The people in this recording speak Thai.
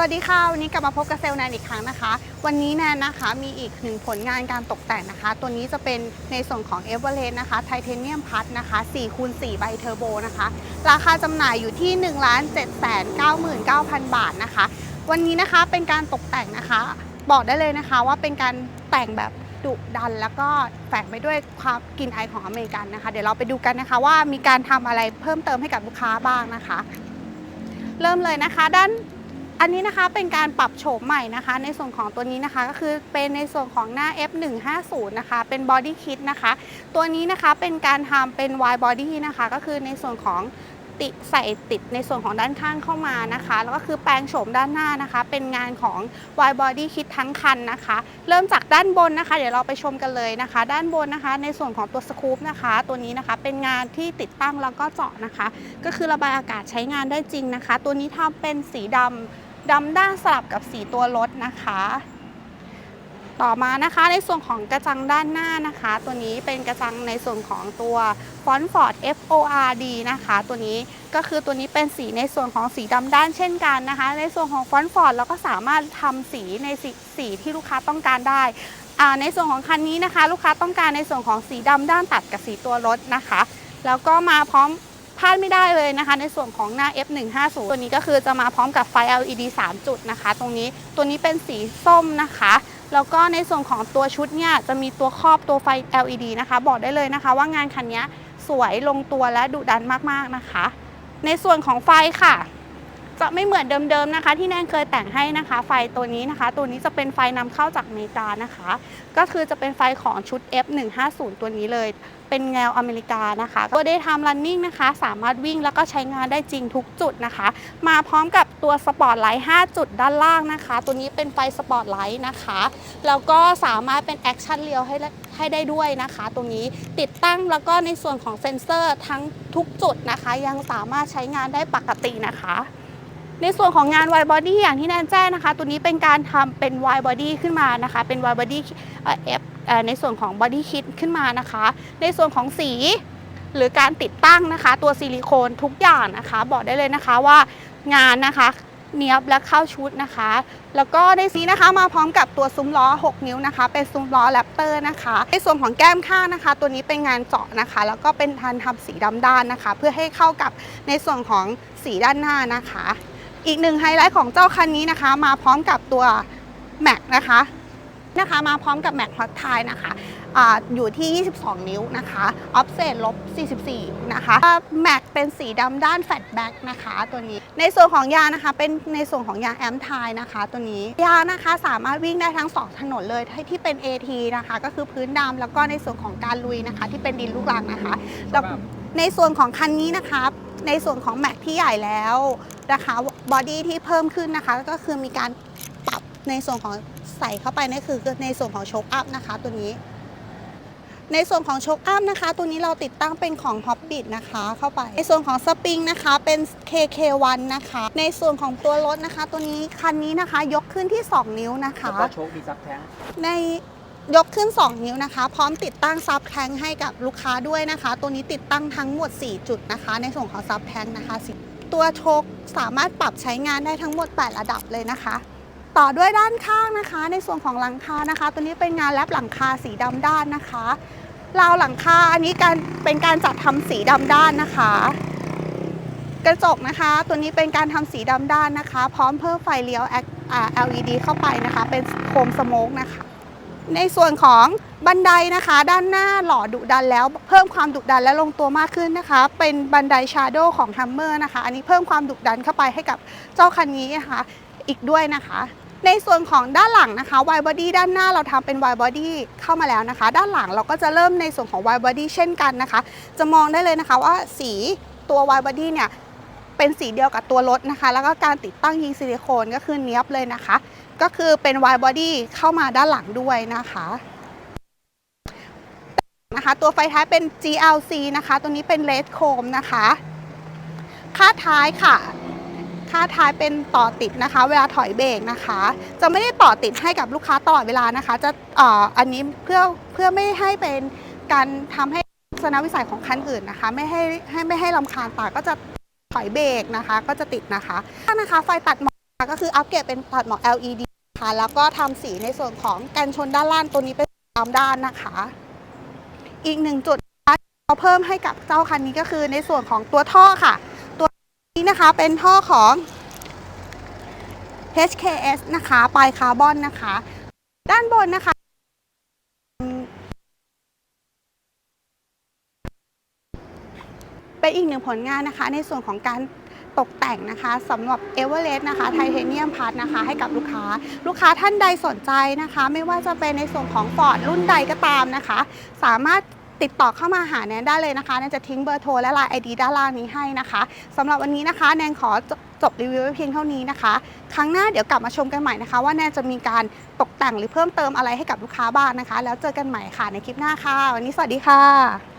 สวัสดีค่ะ วันนี้กลับมาพบกับเซลแนนอีกครั้งนะคะ วันนี้แนนนะคะมีอีกหนึ่งผลงานการตกแต่งนะคะ ตัวนี้จะเป็นในส่วนของเอเวอเรสต์นะคะไทเทเนียมพัดนะคะ4คูณ4ใบเทอร์โบนะคะ ราคาจำหน่ายอยู่ที่ 1 7 9 9 0 0 0 บาทนะคะ วันนี้นะคะเป็นการตกแต่งนะคะ บอกได้เลยนะคะว่าเป็นการแต่งแบบดุดันแล้วก็แฝงไปด้วยความกลิ่นอของอเมริกันนะคะ เดี๋ยวเราไปดูกันนะคะว่ามีการทำอะไรเพิ่มเติมให้กับลูกค้าบ้างนะคะ เริ่มเลยนะคะ ด้าน อันนี้นะคะเป็นการปรับโฉมใหม่นะคะ ในส่วนของตัวนี้นะคะก็คือเป็นในส่วนของหน้า F150 นะคะเป็น body kit นะคะ ตัวนี้นะคะเป็นการทำเป็น wide body นะคะ ก็คือในส่วนของติใส่ติดในส่วนของด้านข้างเข้ามานะคะ แล้วก็คือแปลงโฉมด้านหน้านะคะ เป็นงานของ wide body kit ทั้งคันนะคะ เริ่มจากด้านบนนะคะ เดี๋ยวเราไปชมกันเลยนะคะ ด้านบนนะคะ ในส่วนของตัวสกูปนะคะ ตัวนี้นะคะเป็นงานที่ติดตั้งแล้วก็เจาะนะคะ ก็คือระบายอากาศใช้งานได้จริงนะคะ ตัวนี้ทำเป็นสีดำ ดำด้านสลับกับสีตัวรถนะคะ ต่อมานะคะในส่วนของกระจังด้านหน้านะคะ ตัวนี้เป็นกระจังในส่วนของตัวฟอนต์ฟอร์ด FORD นะคะ ตัวนี้ก็คือตัวนี้เป็นสีในส่วนของสีดำด้านเช่นกันนะคะ ในส่วนของฟอนต์ฟอร์ดเราก็สามารถทำสีในสีสีที่ลูกค้าต้องการได้ในส่วนของคันนี้นะคะ ลูกค้าต้องการในส่วนของสีดำด้านตัดกับสีตัวรถนะคะ แล้วก็มาพร้อม พลาดไม่ได้เลยนะคะ ในส่วนของหน้า F150 ตัวนี้ก็คือจะมาพร้อมกับไฟ LED 3 จุดนะคะ ตรงนี้ตัวนี้เป็นสีส้มนะคะแล้วก็ในส่วนของตัวชุดเนี่ยจะมีตัวครอบตัวไฟ LED นะคะ บอกได้เลยนะคะ ว่างานคันนี้สวยลงตัวและดุดันมากๆนะคะ ในส่วนของไฟค่ะ จะไม่เหมือนเดิมๆนะคะ ที่แนนเคยแต่งให้นะคะ ไฟตัวนี้นะคะ ตัวนี้จะเป็นไฟนำเข้าจากอเมริกานะคะ ก็คือจะเป็นไฟของชุด F150 ตัวนี้เลย เป็นแนวอเมริกานะคะก็ได้ทำ running นะคะ สามารถวิ่งแล้วก็ใช้งานได้จริงทุกจุดนะคะ มาพร้อมกับตัวสปอตไลท์5จุดด้านล่างนะคะ ตัวนี้เป็นไฟสปอตไลท์นะคะแล้วก็สามารถเป็นแอคชั่นเรียวให้ได้ให้ได้ด้วยนะคะ ตรงนี้ติดตั้งแล้วก็ในส่วนของเซ็นเซอร์ทั้งทุกจุดนะคะ ยังสามารถใช้งานได้ปกตินะคะ ในส่วนของงาน wide body อย่างที่แนนแจ้งนะคะ ตัวนี้เป็นการทำเป็น wide body ขึ้นมานะคะ เป็น wide body เอ่อ F เอ่อในส่วนของ body kit ขึ้นมานะคะ ในส่วนของสีหรือการติดตั้งนะคะ ตัวซิลิโคนทุกอย่างนะคะ บอกได้เลยนะคะว่างานนะคะเนียบและเข้าชุดนะคะ แล้วก็ในสีนะคะมาพร้อมกับตัวซุ้มล้อ 6 นิ้วนะคะ เป็นซุ้มล้อแรปเตอร์นะคะ ในส่วนของแก้มข้างนะคะ ตัวนี้เป็นงานเจาะนะคะ แล้วก็เป็นทันทำสีดำด้านนะคะ เพื่อให้เข้ากับในส่วนของสีด้านหน้านะคะ อีกหนึ่งไฮไลท์ของเจ้าคันนี้นะคะ มาพร้อมกับตัวแม็กนะคะนะคะมาพร้อมกับแม็กฮอตไทนะคะอาอยู่ที่ 22 นิ้วนะคะออฟเซตลบ 44 นะคะแม็กเป็นสีดำด้านแฟลตแบ็กนะคะตัวนี้ ในส่วนของยางนะคะเป็นในส่วนของยางแอมไทนะคะตัวนี้ ยางนะคะสามารถวิ่งได้ทั้ง 2 ถนนเลยที่เป็น AT นะคะ ก็คือพื้นดำแล้วก็ในส่วนของการลุยนะคะ ที่เป็นดินลูกรังนะคะแล้วในส่วนของคันนี้นะคะ ในส่วนของแม็กที่ใหญ่แล้วนะคะบอดี้ที่เพิ่มขึ้นนะคะ ก็คือมีการปรับในส่วนของใส่เข้าไปนั่นคือในส่วนของโชคอัพนะคะตัวนี้ ในส่วนของโชคอัพนะคะ ตัวนี้เราติดตั้งเป็นของ h o b b i t นะคะเข้าไป ในส่วนของสปริงนะคะเป็น KK1 นะคะ ในส่วนของตัวรถนะคะ ตัวนี้คันนี้นะคะยกขึ้นที่ 2 นิ้วนะคะแล้วก็โชคมีซับแท้งใน ยกขึ้น 2 นิ้วนะคะ พร้อมติดตั้งซับแทงให้กับลูกค้าด้วยนะคะ ตัวนี้ติดตั้งทั้งหมด 4 จุดนะคะ ในส่วนของซับแทงนะคะ ตัวโชคสามารถปรับใช้งานได้ทั้งหมด 8 ระดับเลยนะคะ ต่อด้วยด้านข้างนะคะ ในส่วนของหลังคานะคะ ตัวนี้เป็นงานแลบหลังคาสีดำด้านนะคะราวหลังคาอันนี้การเป็นการจัดทำสีดำด้านนะคะ กระจกนะคะ ตัวนี้เป็นการทำสีดำด้านนะคะ พร้อมเพิ่มไฟเลี้ยว LED เข้าไปนะคะ เป็นโคมสโมกนะคะ ในส่วนของบันไดนะคะ ด้านหน้าหล่อดุดันแล้ว เพิ่มความดุดันและลงตัวมากขึ้นนะคะ เป็นบันไดชาร์โดของฮัมเมอร์นะคะ อันนี้เพิ่มความดุดันเข้าไปให้กับเจ้าคันนี้นะคะ อีกด้วยนะคะในส่วนของด้านหลังนะคะ wide body ด้านหน้าเราทำเป็น wide body เข้ามาแล้วนะคะ ด้านหลังเราก็จะเริ่มในส่วนของ wide body เช่นกันนะคะ จะมองได้เลยนะคะว่าสีตัว wide body เนี่ยเป็นสีเดียวกับตัวรถนะคะ แล้วก็การติดตั้งยิงซิลิโคนก็คือเนี้ยบเลยนะคะ ก็คือเป็น wide body เข้ามาด้านหลังด้วยนะคะนะคะตัวไฟท้ายเป็น GLC นะคะ ตัวนี้เป็น Red Chrome นะคะค่าท้ายค่ะค่าท้ายเป็นต่อติดนะคะ เวลาถอยเบรกนะคะ จะไม่ได้ต่อติดให้กับลูกค้าตลอดเวลานะคะ จะอ่ออันนี้เพื่อเพื่อไม่ให้เป็นการทำให้ทัศนวิสัยของคันอื่นนะคะ ไม่ให้ให้ไม่ให้ลำคาญตาก็จะถอยเบรกนะคะ ก็จะติดนะคะถ้านะคะไฟตัดหมอกก็คืออัปเกรดเป็นตัดหมอก LED ค่ะแล้วก็ทำสีในส่วนของกันชนด้านล่างตัวนี้เป็นตามด้านนะคะ อีกหนึ่งจุดเราเพิ่มให้กับเจ้าคันนี้ก็คือในส่วนของตัวท่อค่ะ ตัวนี้นะคะเป็นท่อของ HKS นะคะปลายคาร์บอนนะคะ ด้านบนนะคะเป็นอีกหนึ่งผลงานนะคะ ในส่วนของการ ตกแต่งนะคะสำหรับเอเวอเรสต์นะคะไทเทเนียมพาร์ทนะคะให้กับลูกค้า ลูกค้าท่านใดสนใจนะคะ ไม่ว่าจะเป็นในส่วนของฟอร์ดรุ่นใดก็ตามนะคะ สามารถติดต่อเข้ามาหาแนนได้เลยนะคะแนนจะทิ้งเบอร์โทรและไลน์ไอดีด้านล่างนี้ให้นะคะสำหรับวันนี้นะคะแนนขอจบจบรีวิวไว้เพียงเท่านี้นะคะ ครั้งหน้าเดี๋ยวกลับมาชมกันใหม่นะคะ ว่าแนนจะมีการตกแต่งหรือเพิ่มเติมอะไรให้กับลูกค้าบ้างนะคะ แล้วเจอกันใหม่ค่ะในคลิปหน้าค่ะ วันนี้สวัสดีค่ะ